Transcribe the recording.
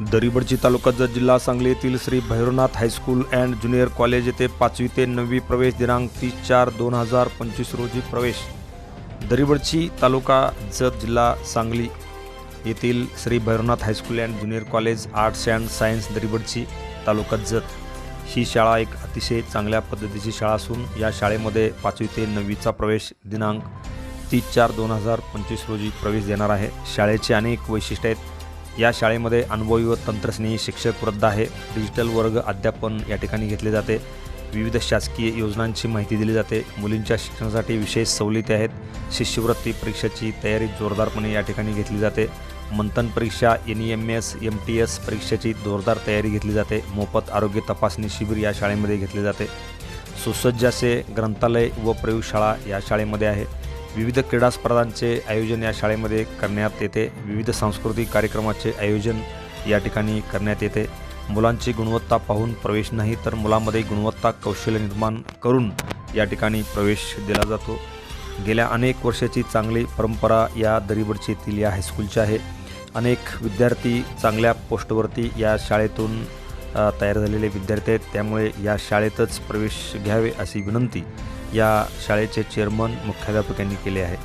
दरिबडची तालुका जत जिल्हा सांगली येथील Shri Bhairavnath high school and junior college येथे पाचवी ते नववी प्रवेश दिनांक तीस चार दोन हजार पंचवीस रोजी प्रवेश. दरिबडची तालुका जत जिल्हा सांगली येथील Shri Bhairavnath high school and junior college arts and science Daribadchi तालुका जत. ही शाळा एक अतिशय चांगल्या पद्धतीची शाळा असून या शाळेमध्ये पाचवी ते नववीचा प्रवेश दिनांक तीस चार दोन हजार पंचवीस रोजी प्रवेश देणार आहे. शाळेचे अनेक वैशिष्ट्य आहेत. या शाळेमध्ये अनुभवी व तंत्रस्नेही शिक्षक उपलब्ध आहे. डिजिटल वर्ग अध्यापन या ठिकाणी घेतले जाते. विविध शासकीय योजनांची माहिती दिली जाते. मुलींच्या शिक्षणासाठी विशेष सवलती आहेत. शिष्यवृत्ती परीक्षेची तयारी जोरदारपणे या ठिकाणी घेतली जाते. मंथन परीक्षा N E M S M T S परीक्षेची जोरदार तयारी घेतली जाते. मोफत आरोग्य तपासणी शिबिर या शाळेमध्ये घेतले जाते. सुसज्ज असे ग्रंथालय व प्रयोगशाळा या शाळेमध्ये आहे. विविध क्रीडा स्पर्धांचे आयोजन या शाळेमध्ये करण्यात येते. विविध सांस्कृतिक कार्यक्रमाचे आयोजन या ठिकाणी करण्यात येते. मुलांची गुणवत्ता पाहून प्रवेश नाही तर मुलांमध्ये गुणवत्ता कौशल्य निर्माण करून या ठिकाणी प्रवेश दिला जातो. गेल्या अनेक वर्षाची चांगली परंपरा या दरीबडची येथील या हायस्कूलची आहे. अनेक विद्यार्थी चांगल्या पोस्टवरती या शाळेतून तयार झालेले विद्यार्थी आहेत. त्यामुळे या शाळेतच प्रवेश घ्यावे अशी विनंती या शाळेचे चेअरमन मुख्याध्यापक यांनी केली आहे.